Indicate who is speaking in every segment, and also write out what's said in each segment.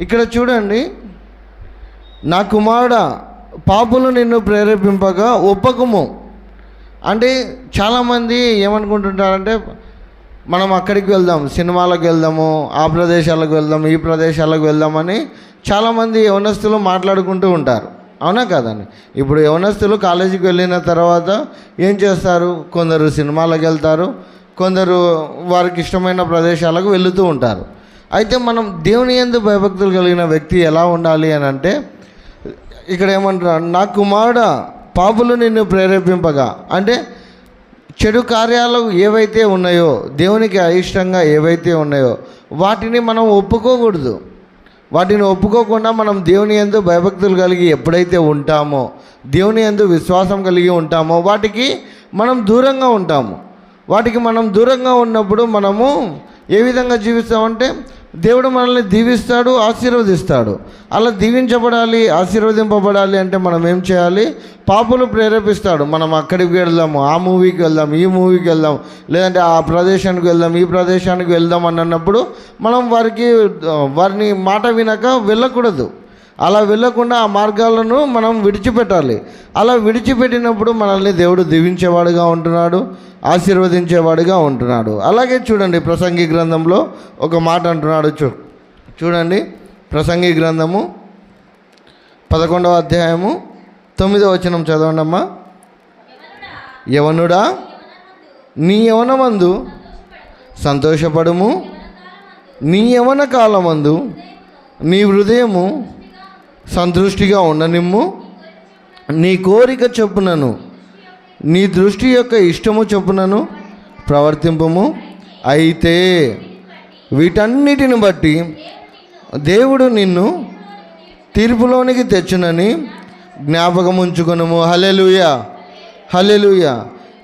Speaker 1: ఇక్కడ చూడండి నా కుమారుడ పాపులు నిన్ను ప్రేరేపింపగా ఒప్పకము. అంటే చాలామంది ఏమనుకుంటుంటారంటే మనం అక్కడికి వెళ్దాం సినిమాలకు వెళ్దాము ఆ ప్రదేశాలకు వెళ్దాం ఈ ప్రదేశాలకు వెళ్దామని చాలామంది యవనస్తులు మాట్లాడుకుంటూ ఉంటారు. అవునా కదండి? ఇప్పుడు యవనస్తులు కాలేజీకి వెళ్ళిన తర్వాత ఏం చేస్తారు? కొందరు సినిమాలకు వెళ్తారు కొందరు వారికి ఇష్టమైన ప్రదేశాలకు వెళుతూ ఉంటారు. అయితే మనం దేవుని ఎందు భయభక్తులు కలిగిన వ్యక్తి ఎలా ఉండాలి అని అంటే ఇక్కడ ఏమంటారు నా కుమారుడ పాపులు నిన్ను ప్రేరేపింపగా. అంటే చెడు కార్యాలు ఏవైతే ఉన్నాయో దేవునికి అయిష్టంగా ఏవైతే ఉన్నాయో వాటిని మనం ఒప్పుకోకూడదు. వాటిని ఒప్పుకోకుండా మనం దేవుని ఎందు భయభక్తులు కలిగి ఎప్పుడైతే ఉంటామో దేవుని ఎందు విశ్వాసం కలిగి ఉంటామో వాటికి మనం దూరంగా ఉంటాము. వాటికి మనం దూరంగా ఉన్నప్పుడు మనము ఏ విధంగా జీవిస్తామంటే దేవుడు మనల్ని దీవిస్తాడు ఆశీర్వదిస్తాడు. అలా దీవించబడాలి ఆశీర్వదింపబడాలి అంటే మనం ఏం చేయాలి? పాపులు ప్రేరేపిస్తాడు. మనం అక్కడికి వెళ్దాము ఆ మూవీకి వెళ్దాం ఈ మూవీకి వెళ్దాం లేదంటే ఆ ప్రదేశానికి వెళ్దాం ఈ ప్రదేశానికి వెళ్దాం అని అన్నప్పుడు మనం వారికి వారిని మాట వినక వెళ్ళకూడదు. అలా వెళ్ళకుండా ఆ మార్గాలను మనం విడిచిపెట్టాలి. అలా విడిచిపెట్టినప్పుడు మనల్ని దేవుడు దీవించేవాడుగా ఉంటున్నాడు. ఆశీర్వదించేవాడుగా ఉంటున్నాడు. అలాగే చూడండి ప్రసంగి గ్రంథంలో ఒక మాట అంటున్నాడు చూ చూడండి ప్రసంగి గ్రంథము పదకొండవ అధ్యాయము తొమ్మిదవ వచనం చదవండి అమ్మా యవనుడా నీ యవనమందు సంతోషపడుము. నీ యవన కాలమందు నీ హృదయము సంతృష్టిగా ఉండనిమ్ము. నీ కోరిక చెప్పునను నీ దృష్టి యొక్క ఇష్టము చొప్పునను ప్రవర్తింపము. అయితే వీటన్నిటిని బట్టి దేవుడు నిన్ను తీర్పులోనికి తెచ్చునని జ్ఞాపకం ఉంచుకునము హలెలుయ హలెలుయ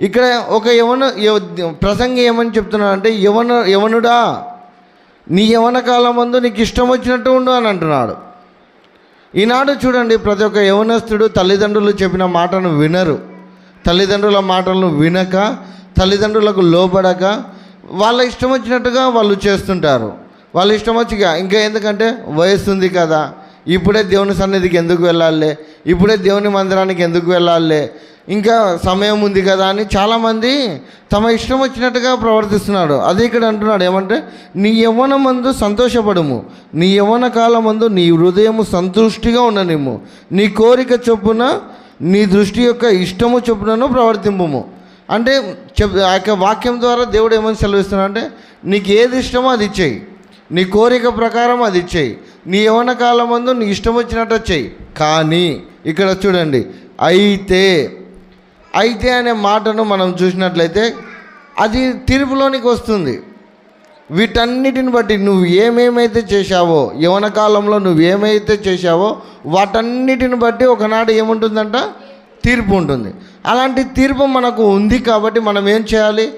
Speaker 1: ఇక్కడ ఒక యవన ప్రసంగి ఏమని చెప్తున్నాడు అంటే యవన యవనుడా నీ యవన కాలం ముందు నీకు ఇష్టం వచ్చినట్టు ఉండు అని అంటున్నాడు. ఈనాడు చూడండి ప్రతి ఒక్క యవనస్తుడు తల్లిదండ్రులు చెప్పిన మాటను వినరు. తల్లిదండ్రుల మాటలను వినక తల్లిదండ్రులకు లోబడక వాళ్ళ ఇష్టం వచ్చినట్టుగా వాళ్ళు చేస్తుంటారు. వాళ్ళ ఇష్టం వచ్చిగా ఇంకా ఎందుకంటే వయస్సు ఉంది కదా. ఇప్పుడే దేవుని సన్నిధికి ఎందుకు వెళ్ళాలి? ఇప్పుడే దేవుని మందిరానికి ఎందుకు వెళ్ళాలి? ఇంకా సమయం ఉంది కదా అని చాలామంది తమ ఇష్టం వచ్చినట్టుగా ప్రవర్తిస్తున్నాడు. అదే ఇక్కడ అంటున్నాడు ఏమంటే నీ యవ్వన మందు సంతోషపడము. నీ యవ్వన కాలం మందు నీ హృదయము సంతృష్టిగా ఉండనిమ్ము. నీ కోరిక చొప్పున నీ దృష్టి యొక్క ఇష్టము చొప్పునను ప్రవర్తింపము. అంటే చెప్ ఆ యొక్క వాక్యం ద్వారా దేవుడు ఏమని సెలవిస్తున్నాడు అంటే నీకు ఏది ఇష్టమో అది ఇచ్చేయి నీ కోరిక ప్రకారం అది ఇచ్చేయి నీ యవన కాలం మందు నీ ఇష్టం వచ్చినట్టు చెయ్యి. కానీ ఇక్కడ చూడండి అయితే అయితే అనే మాటను మనం చూసినట్లయితే అది తీర్పులోనికి వస్తుంది. వీటన్నిటిని బట్టి నువ్వు ఏమేమైతే చేశావో యవన కాలంలో నువ్వు ఏమైతే చేశావో వాటన్నిటిని బట్టి ఒకనాడు ఏముంటుందంట? తీర్పు ఉంటుంది. అలాంటి తీర్పు మనకు ఉంది కాబట్టి మనం ఏం చేయాలి?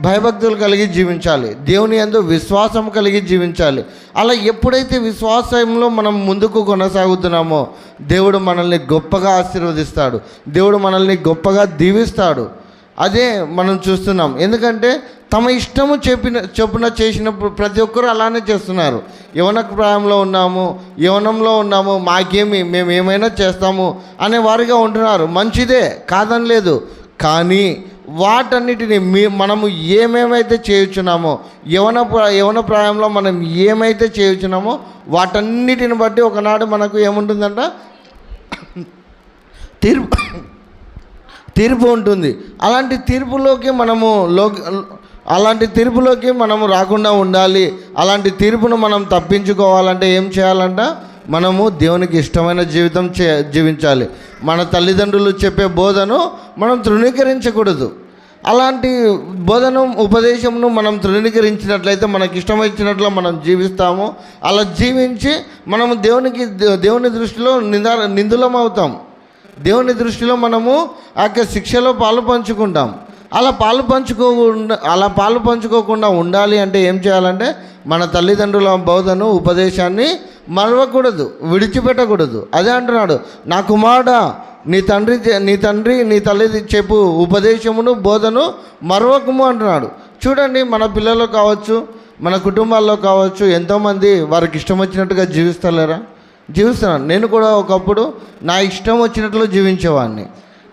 Speaker 1: భయభక్తులు కలిగి జీవించాలి. దేవుని యందు విశ్వాసం కలిగి జీవించాలి. అలా ఎప్పుడైతే విశ్వాసంలో మనం ముందుకు కొనసాగుతున్నామో దేవుడు మనల్ని గొప్పగా ఆశీర్వదిస్తాడు. దేవుడు మనల్ని గొప్పగా దీవిస్తాడు. అదే మనం చూస్తున్నాం. ఎందుకంటే తమ ఇష్టము చెప్పిన చొప్పున చేసినప్పుడు ప్రతి ఒక్కరూ అలానే చేస్తున్నారు. యవన ప్రాయంలో ఉన్నాము యవనంలో ఉన్నాము మాకేమి మేము ఏమైనా చేస్తాము అనే వారిగా ఉంటున్నారు. మంచిదే కాదని లేదు. కానీ వాటన్నిటిని మీ మనము ఏమేమైతే చేయుచున్నామో యవన యవన ప్రాయంలో మనం ఏమైతే చేయుచున్నామో వాటన్నిటిని బట్టి ఒకనాడు మనకు ఏముంటుందంట? తీర్పు తీర్పు ఉంటుంది. అలాంటి తీర్పులోకి మనము లో అలాంటి తీర్పులోకి మనం రాకుండా ఉండాలి. అలాంటి తీర్పును మనం తప్పించుకోవాలంటే ఏం చేయాలంట? మనము దేవునికి ఇష్టమైన జీవితం చే జీవించాలి. మన తల్లిదండ్రులు చెప్పే బోధను మనం తృణీకరించకూడదు. అలాంటి బోధనం ఉపదేశంను మనం తృణీకరించినట్లయితే మనకి ఇష్టమైనట్లు మనం జీవిస్తాము. అలా జీవించి మనము దేవునికి దేవుని దృష్టిలో నింద నిందులం అవుతాం దేవుని దృష్టిలో మనము ఆ యొక్క శిక్షలో పాలు పంచుకుంటాం. అలా పాలు పంచుకోకుండా అలా పాలు పంచుకోకుండా ఉండాలి అంటే ఏం చేయాలంటే మన తల్లిదండ్రుల బోధను ఉపదేశాన్ని మరవకూడదు విడిచిపెట్టకూడదు. అదే అంటున్నాడు నా కుమారుడా నీ తండ్రి నీ తండ్రి నీ తల్లి చెప్పు ఉపదేశమును బోధను మరవకము అంటున్నాడు. చూడండి మన పిల్లలు కావచ్చు మన కుటుంబాల్లో కావచ్చు ఎంతోమంది వారికి ఇష్టం వచ్చినట్టుగా జీవిస్తలేరా? జీవిస్తున్నాను నేను కూడా ఒకప్పుడు నా ఇష్టం వచ్చినట్లు జీవించేవాడిని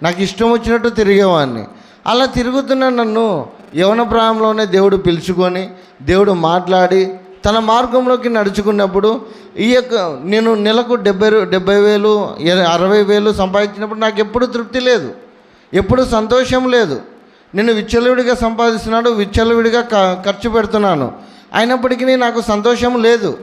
Speaker 1: నాకు ఇష్టం వచ్చినట్టు తిరిగేవాడిని అలా తిరుగుతున్న నన్ను యవన ప్రాయంలోనే దేవుడు పిలుచుకొని దేవుడు మాట్లాడి తన మార్గంలోకి నడుచుకున్నప్పుడు ఈ యొక్క నేను నెలకు డెబ్బై డెబ్బై వేలు అరవై వేలు సంపాదించినప్పుడు నాకు ఎప్పుడు తృప్తి లేదు ఎప్పుడు సంతోషం లేదు. నేను విచ్చలవిడిగా సంపాదిస్తున్నాడు విచ్చలవిడిగా ఖర్చు పెడుతున్నాను. అయినప్పటికీ నాకు సంతోషం లేదు.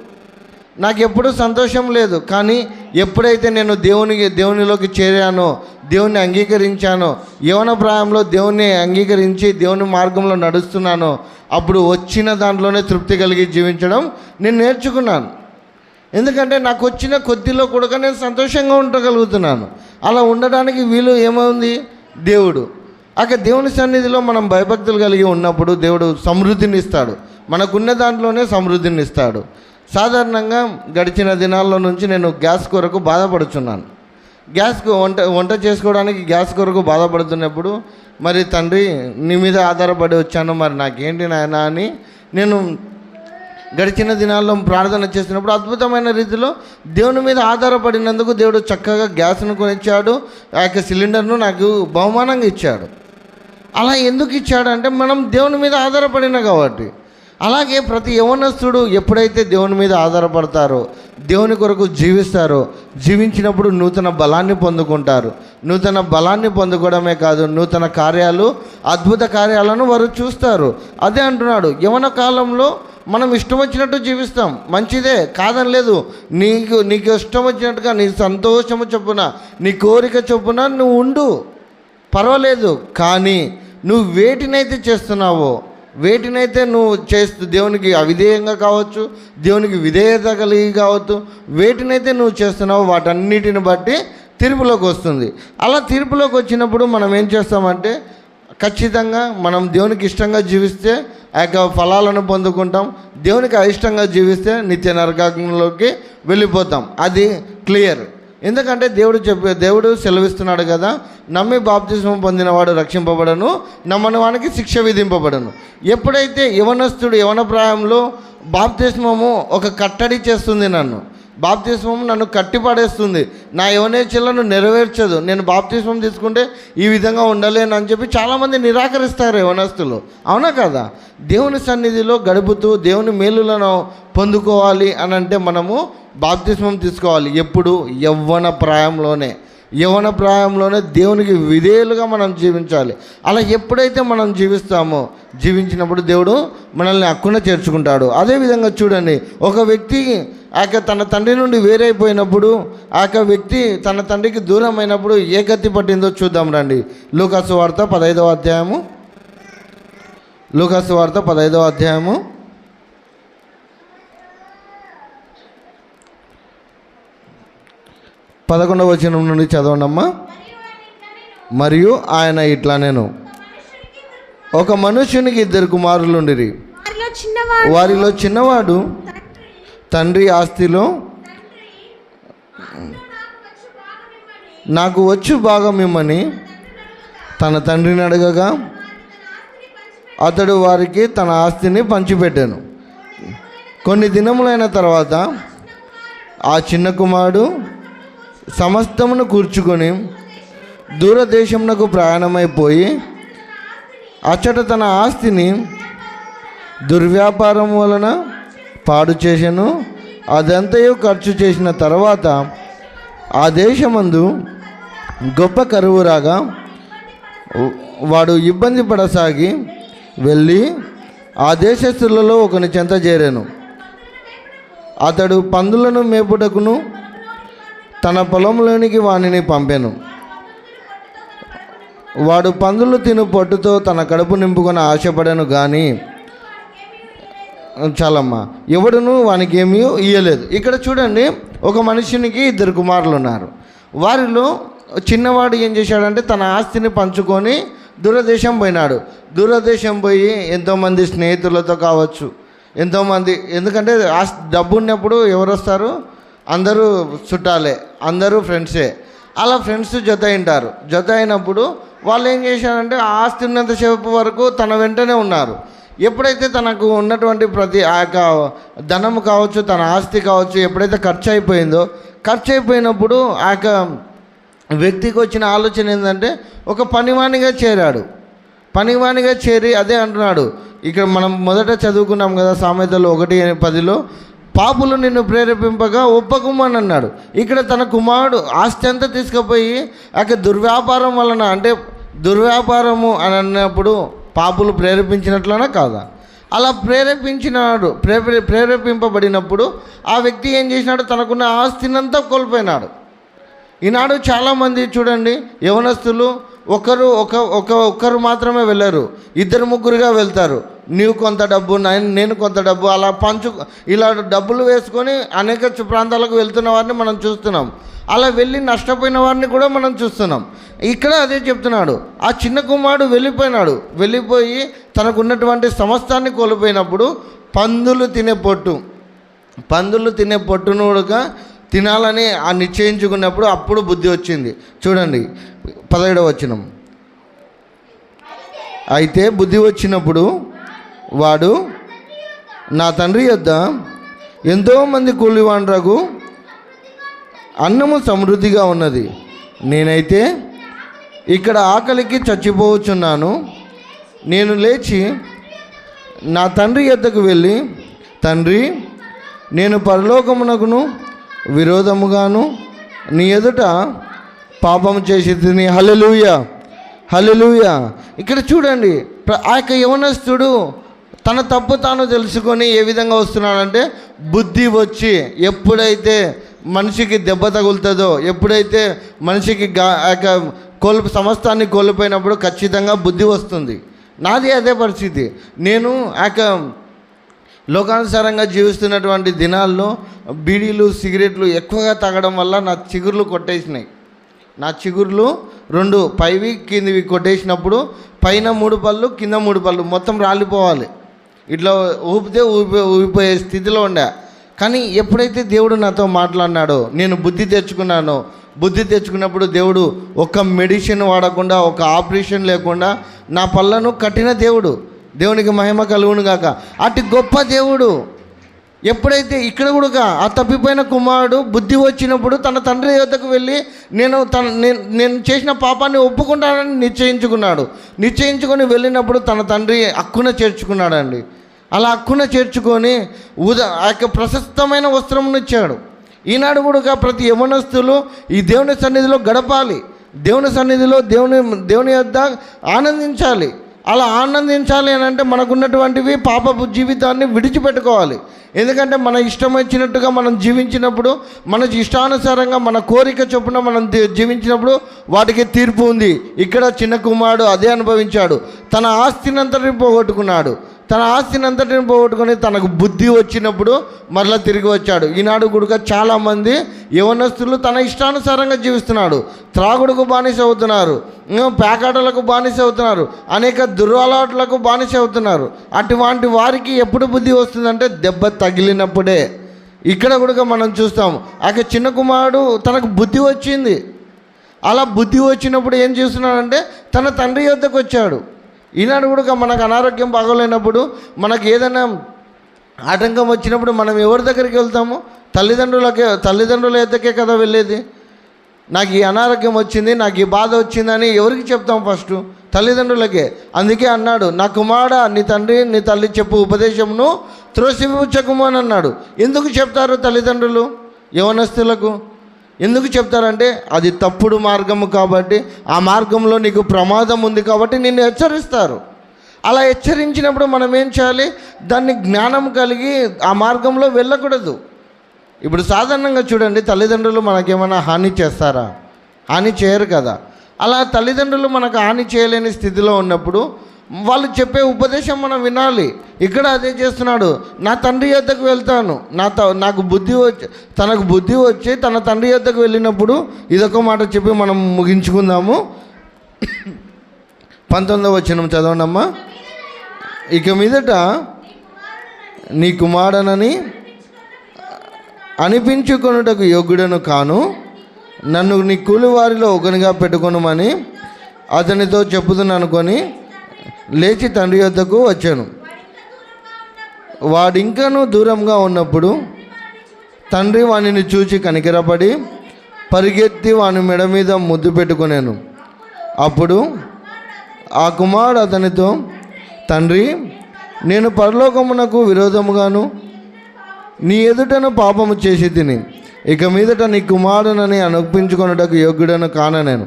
Speaker 1: నాకు ఎప్పుడూ సంతోషం లేదు. కానీ ఎప్పుడైతే నేను దేవునికి దేవునిలోకి చేరానో దేవుణ్ణి అంగీకరించానో. యవన ప్రాయంలో దేవుణ్ణి అంగీకరించి దేవుని మార్గంలో నడుస్తున్నానో. అప్పుడు వచ్చిన దాంట్లోనే తృప్తి కలిగి జీవించడం నేను నేర్చుకున్నాను. ఎందుకంటే నాకు వచ్చిన కొద్దిలో కూడా నేను సంతోషంగా ఉండగలుగుతున్నాను. అలా ఉండడానికి వీలు ఏమైంది? దేవుడు. అక్కడ దేవుని సన్నిధిలో మనం భయభక్తులు కలిగి ఉన్నప్పుడు దేవుడు సమృద్ధిని ఇస్తాడు. మనకున్న దాంట్లోనే సమృద్ధిని ఇస్తాడు. సాధారణంగా గడిచిన దినాల్లో నుంచి నేను గ్యాస్ కొరకు బాధపడుచున్నాను. గ్యాస్కు వంట వంట చేసుకోవడానికి గ్యాస్ కొరకు బాధపడుతున్నప్పుడు మరి తండ్రి నీ మీద ఆధారపడి వచ్చాను మరి నాకేంటి నాయన అని నేను గడిచిన దినాల్లో ప్రార్థన చేసినప్పుడు అద్భుతమైన రీతిలో దేవుని మీద ఆధారపడినందుకు దేవుడు చక్కగా గ్యాస్ను కొనిచ్చాడు ఆ యొక్క సిలిండర్ను నాకు బహుమానంగా ఇచ్చాడు. అలా ఎందుకు ఇచ్చాడు అంటే మనం దేవుని మీద ఆధారపడిన కాబట్టి. అలాగే ప్రతి యవనస్తుడు ఎప్పుడైతే దేవుని మీద ఆధారపడతారో దేవుని కొరకు జీవిస్తారో జీవించినప్పుడు నూతన బలాన్ని పొందుకుంటారు. నూతన బలాన్ని పొందుకోవడమే కాదు నూతన కార్యాలు అద్భుత కార్యాలను వారు చూస్తారు. అదే అంటున్నాడు యవన కాలంలో మనం ఇష్టం వచ్చినట్టు జీవిస్తాం. మంచిదే కాదని లేదు. నీకు నీకు ఇష్టం వచ్చినట్టుగా నీ సంతోషము చొప్పున నీ కోరిక చొప్పున నువ్వు ఉండు. పర్వాలేదు కానీ నువ్వు వేటినైతే చేస్తున్నావో వేటినైతే నువ్వు చేస్తూ దేవునికి అవిధేయంగా కావచ్చు దేవునికి విధేయత కలిగి కావచ్చు వేటినైతే నువ్వు చేస్తున్నావు వాటన్నిటిని బట్టి తీర్పులోకి వస్తుంది. అలా తీర్పులోకి వచ్చినప్పుడు మనం ఏం చేస్తామంటే ఖచ్చితంగా మనం దేవునికి ఇష్టంగా జీవిస్తే ఆ యొక్క ఫలాలను పొందుకుంటాం. దేవునికి అయిష్టంగా జీవిస్తే నిత్య నరకంలోకి వెళ్ళిపోతాం. అది క్లియర్. ఎందుకంటే దేవుడు చెప్పే దేవుడు సెలవిస్తున్నాడు కదా నమ్మి బాప్తిజం పొందినవాడు రక్షింపబడను నమ్మని వానికి శిక్ష విధింపబడను. ఎప్పుడైతే యవనస్తుడు యవన ప్రాయంలో బాప్తిస్మము ఒక కట్టడి చేస్తుంది నన్ను బాప్తిస్మం నన్ను కట్టిపడేస్తుంది. నా యవనేచ్ఛలను నెరవేర్చదు. నేను బాప్తిస్మం తీసుకుంటే ఈ విధంగా ఉండలేను అని చెప్పి చాలామంది నిరాకరిస్తారు యవనస్తులు. అవునా కదా? దేవుని సన్నిధిలో గడుపుతూ దేవుని మేలులను పొందుకోవాలి అని అంటే మనము బాప్తిస్మం తీసుకోవాలి. ఎప్పుడు? యవ్వన ప్రాయంలోనే. యవన ప్రాయంలోనే దేవునికి విధేయులుగా మనం జీవించాలి. అలా ఎప్పుడైతే మనం జీవిస్తామో జీవించినప్పుడు దేవుడు మనల్ని అక్కున చేర్చుకుంటాడు. అదేవిధంగా చూడండి ఒక వ్యక్తి ఆ యొక్క తన తండ్రి నుండి వేరైపోయినప్పుడు ఆ యొక్క వ్యక్తి తన తండ్రికి దూరం అయినప్పుడు ఏ గతి పట్టిందో చూద్దాం రండి. లూకాసు వార్త పదహైదవ అధ్యాయము. లూకాసు వార్త పదహైదవ అధ్యాయము. పదకొండవ వచనం నుండి చదవండమ్మా. మరియు ఆయన ఇట్లా నేను ఒక మనుష్యునికి ఇద్దరు కుమారులుండిరి.
Speaker 2: వారిలో చిన్నవాడు
Speaker 1: తండ్రి ఆస్తిలో నాకు వచ్చు భాగం ఇమ్మని తన తండ్రిని అడగగా అతడు వారికి తన ఆస్తిని పంచిపెట్టాను. కొన్ని దినములైన తర్వాత ఆ చిన్న కుమారుడు సమస్తమును కూర్చుకొని దూరదేశమునకు ప్రయాణమైపోయి అచ్చట తన ఆస్తిని దుర్వ్యాపారం వలన పాడు చేశాను అదంతయు ఖర్చు చేసిన తర్వాత ఆ దేశమందు గొప్ప కరువు రాగా వాడు ఇబ్బంది పడసాగి వెళ్ళి ఆ దేశస్తులలో ఒకని చెంత చేరాను. అతడు పందులను మేపుటకును తన పొలంలోనికి వానిని పంపాను. వాడు పందులు తిను పొట్టుతో తన కడుపు నింపుకొని ఆశపడాను కానీ చాలమ్మా. ఎవడును వానికి ఏమీ ఇయ్యలేదు. ఇక్కడ చూడండి ఒక మనుషునికి ఇద్దరు కుమారులు ఉన్నారు వారిలో చిన్నవాడు ఏం చేశాడంటే తన ఆస్తిని పంచుకొని దూరదేశం పోయినాడు. దూరదేశం పోయి ఎంతోమంది స్నేహితులతో కావచ్చు ఎంతోమంది ఎందుకంటే ఆస్తి డబ్బు ఉన్నప్పుడు ఎవరు వస్తారు అందరూ చుట్టాలే అందరూ ఫ్రెండ్సే. అలా ఫ్రెండ్స్ జత అయింటారు. జత అయినప్పుడు వాళ్ళు ఏం చేశారంటే ఆస్తి ఉన్నంతసేపు వరకు తన వెంటనే ఉన్నారు. ఎప్పుడైతే తనకు ఉన్నటువంటి ప్రతి ఆ యొక్క ధనము కావచ్చు తన ఆస్తి కావచ్చు ఎప్పుడైతే ఖర్చు అయిపోయిందో ఖర్చు అయిపోయినప్పుడు ఆ యొక్క వ్యక్తికి వచ్చిన ఆలోచన ఏంటంటే ఒక పనివాణిగా చేరాడు. పనివాణిగా చేరి అదే అంటున్నాడు. ఇక్కడ మనం మొదట చదువుకున్నాం కదా సామెతలు ఒకటి పదిలో పాపులు నిన్ను ప్రేరేపింపగా ఒప్పకుమని అన్నాడు ఇక్కడ తన కుమారుడు ఆస్తి అంతా తీసుకుపోయి ఆ యొక్క దుర్వ్యాపారం వలన అంటే దుర్వ్యాపారము అని అన్నప్పుడు పాపులు ప్రేరేపించినట్లనా కాదా? అలా ప్రేరేపించినాడు ప్రేరే ప్రేరేపింపబడినప్పుడు ఆ వ్యక్తి ఏం చేసినాడు? తనకున్న ఆస్తినంతా కోల్పోయినాడు. ఈనాడు చాలామంది చూడండి యవనస్తులు ఒకరు ఒక ఒక ఒక్కరు మాత్రమే వెళ్ళరు. ఇద్దరు ముగ్గురుగా వెళ్తారు. నీవు కొంత డబ్బు నేను నేను కొంత డబ్బు అలా పంచు ఇలా డబ్బులు వేసుకొని అనేక ప్రాంతాలకు వెళ్తున్న వారిని మనం చూస్తున్నాం. అలా వెళ్ళి నష్టపోయిన వారిని కూడా మనం చూస్తున్నాం. ఇక్కడ అదే చెప్తున్నాడు. ఆ చిన్న కుమారుడు వెళ్ళిపోయినాడు. వెళ్ళిపోయి తనకున్నటువంటి సమస్తాన్ని కోల్పోయినప్పుడు పందులు తినే పొట్టు పందులు తినే పొట్టును కూడా తినాలని ఆ నిశ్చయించుకున్నప్పుడు అప్పుడు బుద్ధి వచ్చింది. చూడండి పదిహేడవ వచనం. అయితే బుద్ధి వచ్చినప్పుడు వాడు నా తండ్రి యొద్ద ఎంతోమంది కూలివాండ్రకు అన్నము సమృద్ధిగా ఉన్నది. నేనైతే ఇక్కడ ఆకలికి చచ్చిపోవచ్చున్నాను. నేను లేచి నా తండ్రి యొద్దకు వెళ్ళి తండ్రి నేను పరలోకమునకును విరోధముగాను నీ ఎదుట పాపం చేసి తిని హలలుయ హలలుయ ఇక్కడ చూడండి ఆ యొక్క యవనస్తుడు తన తప్పు తాను తెలుసుకొని ఏ విధంగా వస్తున్నాడంటే బుద్ధి వచ్చి ఎప్పుడైతే మనిషికి దెబ్బ తగులుతుందో ఎప్పుడైతే మనిషికి గా ఆ యొక్క కోల్పు సమస్తాన్ని కోల్పోయినప్పుడు ఖచ్చితంగా బుద్ధి వస్తుంది. నాది అదే పరిస్థితి. నేను ఆ యొక్క లోకానుసారంగా జీవిస్తున్నటువంటి దినాల్లో బీడీలు సిగరెట్లు ఎక్కువగా తాగడం వల్ల నా చిగుర్లు కొట్టేసినాయి. నా చిగుర్లు రెండు పైవి కిందివి కొట్టేసినప్పుడు పైన మూడు పళ్ళు కింద మూడు పళ్ళు మొత్తం రాలిపోవాలి. ఇట్లా ఊపితే ఊపి ఊపిపోయే స్థితిలో ఉండే. కానీ ఎప్పుడైతే దేవుడు నాతో మాట్లాడినాడో నేను బుద్ధి తెచ్చుకున్నాను బుద్ధి తెచ్చుకున్నప్పుడు దేవుడు ఒక మెడిసిన్ వాడకుండా ఒక ఆపరేషన్ లేకుండా నా పళ్ళను కట్టిన దేవుడు. దేవునికి మహిమ కలుగును గాక. అటు గొప్ప దేవుడు ఎప్పుడైతే ఇక్కడ కూడా ఆ తప్పిపోయిన కుమారుడు బుద్ధి వచ్చినప్పుడు తన తండ్రి యొద్దకు వెళ్ళి నేను తన నేను నేను చేసిన పాపాన్ని ఒప్పుకుంటానని నిశ్చయించుకున్నాడు. నిశ్చయించుకొని వెళ్ళినప్పుడు తన తండ్రి అక్కున చేర్చుకున్నాడండి. అలా హక్కున చేర్చుకొని ఉద ఆ యొక్క ప్రశస్తమైన వస్త్రమును ఇచ్చాడు. ఈనాడు కూడా ప్రతి యవనస్తులు ఈ దేవుని సన్నిధిలో గడపాలి. దేవుని సన్నిధిలో దేవుని దేవుని యొద్ద ఆనందించాలి. అలా ఆనందించాలి అని అంటే మనకున్నటువంటివి పాపపు జీవితాన్ని విడిచిపెట్టుకోవాలి. ఎందుకంటే మన ఇష్టం వచ్చినట్టుగా మనం జీవించినప్పుడు మన ఇష్టానుసారంగా మన కోరిక చొప్పున మనం జీవించినప్పుడు వాటికి తీర్పు ఉంది. ఇక్కడ చిన్న కుమారుడు అదే అనుభవించాడు. తన ఆస్తినంతటిని పోగొట్టుకున్నాడు. తన ఆస్తిని అంతటిని పోగొట్టుకొని తనకు బుద్ధి వచ్చినప్పుడు మరలా తిరిగి వచ్చాడు. ఈనాడు గుడుక చాలామంది యవనస్తులు తన ఇష్టానుసారంగా జీవిస్తున్నాడు త్రాగుడుకు బానిస అవుతున్నారు. పేకాటలకు బానిస అవుతున్నారు. అనేక దురలవాట్లకు బానిస అవుతున్నారు. అటువంటి వారికి ఎప్పుడు బుద్ధి వస్తుందంటే దెబ్బ తగిలినప్పుడే. ఇక్కడ కూడా మనం చూస్తాం. ఆ యొక్క చిన్న కుమారుడు తనకు బుద్ధి వచ్చింది. అలా బుద్ధి వచ్చినప్పుడు ఏం చేస్తున్నాడంటే తన తండ్రి యొద్దకు వచ్చాడు. ఈనాడు కూడా మనకు అనారోగ్యం బాగోలేనప్పుడు మనకు ఏదైనా ఆటంకం వచ్చినప్పుడు మనం ఎవరి దగ్గరికి వెళ్తాము? తల్లిదండ్రులకే తల్లిదండ్రుల ఎద్దకే కదా వెళ్ళేది? నాకు ఈ అనారోగ్యం వచ్చింది నాకు ఈ బాధ వచ్చిందని ఎవరికి చెప్తాం ఫస్ట్? తల్లిదండ్రులకే. అందుకే అన్నాడు నా కుమారుడా నీ తండ్రి నీ తల్లి చెప్పు ఉపదేశమును త్రోసిపుచ్చకము అని అన్నాడు. ఎందుకు చెప్తారు తల్లిదండ్రులు? యవనస్తులకు? ఎందుకు చెప్తారంటే అది తప్పుడు మార్గము కాబట్టి ఆ మార్గంలో నీకు ప్రమాదం ఉంది కాబట్టి నిన్ను హెచ్చరిస్తారు. అలా హెచ్చరించినప్పుడు మనం ఏం చేయాలి? దాన్ని జ్ఞానం కలిగి ఆ మార్గంలో వెళ్ళకూడదు. ఇప్పుడు సాధారణంగా చూడండి తల్లిదండ్రులు మనకేమైనా హాని చేస్తారా? హాని చేయరు కదా. అలా తల్లిదండ్రులు మనకు హాని చేయలేని స్థితిలో ఉన్నప్పుడు వాళ్ళు చెప్పే ఉపదేశం మనం వినాలి. ఇక్కడ అదే చేస్తున్నాడు. నా తండ్రి యొద్దకు వెళ్తాను. నా త నాకు బుద్ధి వచ్చి తనకు బుద్ధి వచ్చి తన తండ్రి యొద్దకు వెళ్ళినప్పుడు ఇదొక మాట చెప్పి మనం ముగించుకుందాము. పంతొమ్మిదవ వచ్చిన చదవండమ్మా. ఇక మీదట నీ కుమారుడనని అనిపించుకొనుటకు యోగ్యుడను కాను. నన్ను నీ కూలివారిలో ఒకనిగా పెట్టుకొనమని అతనితో చెప్పుదును అనుకొని లేచి తండ్రి యొద్దకు వచ్చాను. వాడు ఇంకనూ దూరంగా ఉన్నప్పుడు తండ్రి వానిని చూచి కనికరపడి పరిగెత్తి వాని మెడ మీద ముద్దు పెట్టుకునేను. అప్పుడు ఆ కుమారుడు అతనితో తండ్రి నేను పరలోకమునకు విరోధముగాను నీ ఎదుటను పాపము చేసి తిని ఇక మీదట నీ కుమారునని అనుపించుకొనుటకు యోగ్యుడను కాన నేను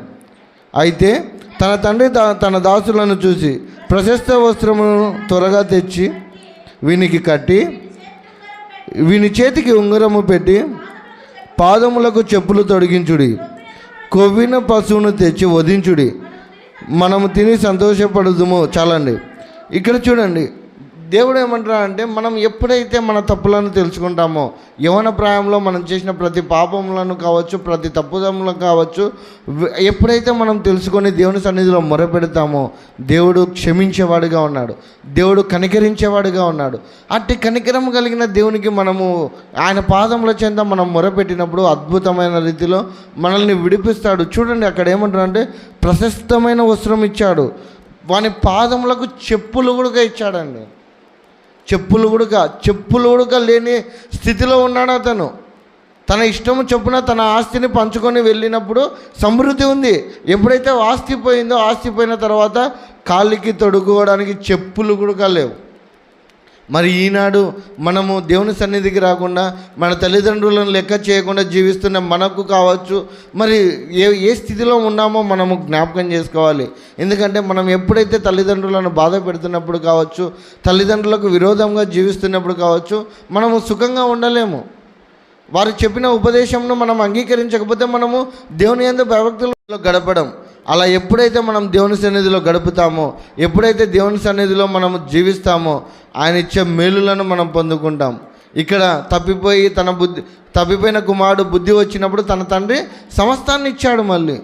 Speaker 1: అయితే తన తండ్రి తన దాసులను చూసి ప్రశస్త వస్త్రమును త్వరగా తెచ్చి వీనికి కట్టి వీని చేతికి ఉంగరము పెట్టి పాదములకు చెప్పులు తొడిగించుడి. కొవ్విన పశువును తెచ్చి వధించుడి. మనము తిని సంతోషపడదుము. చాలండి. ఇక్కడ చూడండి. దేవుడు ఏమంటారా అంటే మనం ఎప్పుడైతే మన తప్పులను తెలుసుకుంటామో యవన ప్రాయంలో మనం చేసిన ప్రతి పాపములను కావచ్చు ప్రతి తప్పుదములను కావచ్చు ఎప్పుడైతే మనం తెలుసుకొని దేవుని సన్నిధిలో మొరపెడతామో దేవుడు క్షమించేవాడుగా ఉన్నాడు. దేవుడు కనికరించేవాడుగా ఉన్నాడు. అట్టి కనికరం కలిగిన దేవునికి మనము ఆయన పాదముల చెంత మనం మొరపెట్టినప్పుడు అద్భుతమైన రీతిలో మనల్ని విడిపిస్తాడు. చూడండి అక్కడ ఏమంటారు అంటే ప్రశస్తమైన వస్త్రం ఇచ్చాడు. వాని పాదములకు చెప్పులు కూడా ఇచ్చాడండి. చెప్పులు కూడా చెప్పులు కూడా లేని స్థితిలో ఉన్నాడు అతను. తన ఇష్టం చొప్పున తన ఆస్తిని పంచుకొని వెళ్ళినప్పుడు సమృద్ధి ఉంది. ఎప్పుడైతే ఆస్తి పోయిందో ఆస్తి పోయిన తర్వాత కాళ్ళకి తొడుకోవడానికి చెప్పులు కూడా లేవు. మరి ఈనాడు మనము దేవుని సన్నిధికి రాకుండా మన తల్లిదండ్రులను లెక్క చేయకుండా జీవిస్తున్న మనకు కావచ్చు మరి ఏ ఏ స్థితిలో ఉన్నామో మనము జ్ఞాపకం చేసుకోవాలి. ఎందుకంటే మనం ఎప్పుడైతే తల్లిదండ్రులను బాధ పెడుతున్నప్పుడు కావచ్చు తల్లిదండ్రులకు విరోధంగా జీవిస్తున్నప్పుడు కావచ్చు మనము సుఖంగా ఉండలేము. వారు చెప్పిన ఉపదేశంను మనం అంగీకరించకపోతే మనము దేవుని ఎందు భయభక్తులలో గడపడం. అలా ఎప్పుడైతే మనం దేవుని సన్నిధిలో గడుపుతామో ఎప్పుడైతే దేవుని సన్నిధిలో మనం జీవిస్తామో ఆయన ఇచ్చే మేలులను మనం పొందుకుంటాం. ఇక్కడ తప్పిపోయి తన బుద్ధి తప్పిపోయిన కుమారుడు బుద్ధి వచ్చినప్పుడు తన తండ్రి సమస్తాన్ని ఇచ్చాడు మళ్ళీ.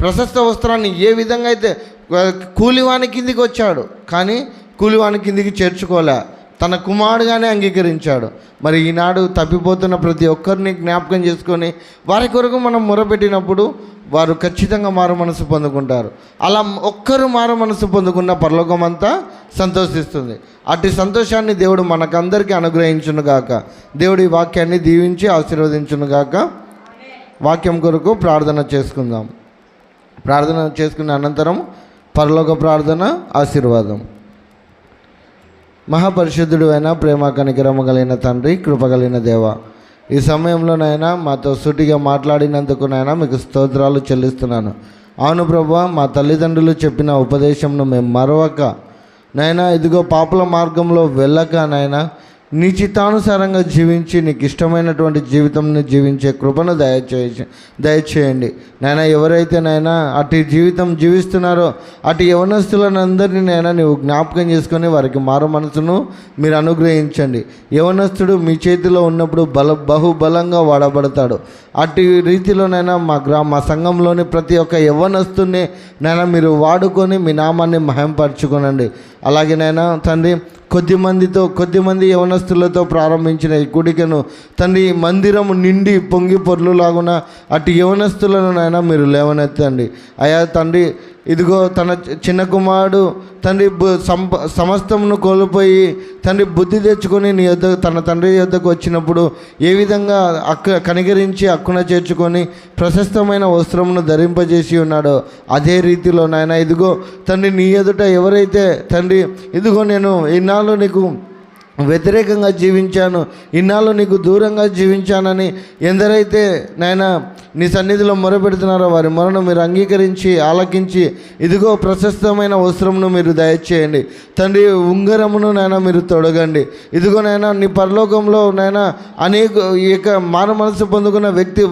Speaker 1: ప్రశస్త వస్త్రాన్ని ఏ విధంగా అయితే కూలివాణి కూలివాని కిందికి వచ్చాడు కానీ కూలివాని కిందికి చేర్చుకోలే. తన కుమారుడుగానే అంగీకరించాడు. మరి ఈనాడు తప్పిపోతున్న ప్రతి ఒక్కరిని జ్ఞాపకం చేసుకొని వారి కొరకు మనం మొరపెట్టినప్పుడు వారు ఖచ్చితంగా మారు మనసు పొందుకుంటారు. అలా ఒక్కరు మారు మనసు పొందుకున్న పరలోకం అంతా సంతోషిస్తుంది. అట్టి సంతోషాన్ని దేవుడు మనకందరికీ అనుగ్రహించును గాక. దేవుడి వాక్యాన్ని దీవించి ఆశీర్వదించును గాక. వాక్యం కొరకు ప్రార్థన చేసుకుందాం. ప్రార్థన చేసుకున్న అనంతరం పరలోక ప్రార్థన ఆశీర్వాదం. మహాపరిశుద్ధుడు అయిన ప్రేమ కనికరమ కలిగిన తండ్రి కృపగలిగిన దేవ ఈ సమయంలోనైనా మాతో సూటిగా మాట్లాడినందుకు నైనా మీకు స్తోత్రాలు చెల్లిస్తున్నాను. అవును ప్రభా మా తల్లిదండ్రులు చెప్పిన ఉపదేశంను మేము మరవక నైనా ఇదిగో పాపుల మార్గంలో వెళ్ళక నైనా నీ చిత్తానుసారంగా జీవించి నీకు ఇష్టమైనటువంటి జీవితంని జీవించే కృపను దయచేసి దయచేయండి. నాయన ఎవరైతే నాయన అటు జీవితం జీవిస్తున్నారో అటు యవనస్తులనందరినీ నాయన నీవు జ్ఞాపకం చేసుకొని వారికి మారు మనసును మీరు అనుగ్రహించండి. యవనస్తుడు మీ చేతిలో ఉన్నప్పుడు బల బహుబలంగా వాడబడతాడు. అటు రీతిలోనైనా మా గ్రా మా సంఘంలోని ప్రతి ఒక్క యవనస్తుని నైనా మీరు వాడుకొని మీ నామాన్ని మహింపరచుకోనండి. అలాగే నైనా తండ్రి కొద్ది మందితో కొద్ది మంది యవనస్తులతో ప్రారంభించిన ఈ కుడికను తండ్రి మందిరం నిండి పొంగి పొర్లులాగున అటు యవనస్తులను నాయన మీరు లేవనెత్తండి. అయా తండ్రి ఇదిగో తన చిన్న కుమారుడు తండ్రి సంప సమస్తమును కోల్పోయి తండ్రి బుద్ధి తెచ్చుకొని నీ యొద్ద తన తండ్రి యొద్దకు వచ్చినప్పుడు ఏ విధంగా అక్క కనికరించి అక్కున చేర్చుకొని ప్రశస్తమైన వస్త్రమును ధరింపజేసి ఉన్నాడో అదే రీతిలో నాయన ఇదిగో తండ్రి నీ ఎదుట ఎవరైతే తండ్రి ఇదిగో నేను ఇన్నాళ్ళు నీకు వ్యతిరేకంగా జీవించాను ఇన్నాళ్ళు నీకు దూరంగా జీవించానని ఎందరైతే నాయన నీ సన్నిధిలో మొరపెడుతున్నారో వారి మొరను మీరు అంగీకరించి ఆలకించి ఇదిగో ప్రశస్తమైన వస్త్రమును మీరు దయచేయండి. తండ్రి ఉంగరమును నాయన మీరు తొడగండి. ఇదిగో నాయన నీ పరలోకంలో నాయన అనేక ఈ యొక్క మాన మనసు పొందుకున్న వ్యక్తి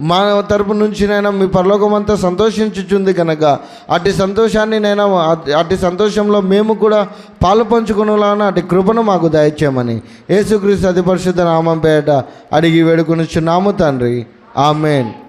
Speaker 1: మా తరపు నుంచి నైనా మీ పరలోకం అంతా సంతోషించుచుంది కనుక అటు సంతోషాన్ని నేను అటు సంతోషంలో మేము కూడా పాలు పంచుకునేలాన అటు కృపను మాకు దయచేయమని. యేసుక్రీస్తు అతి పరిశుద్ధ నామం పేట అడిగి నాము తండ్రి. Amen.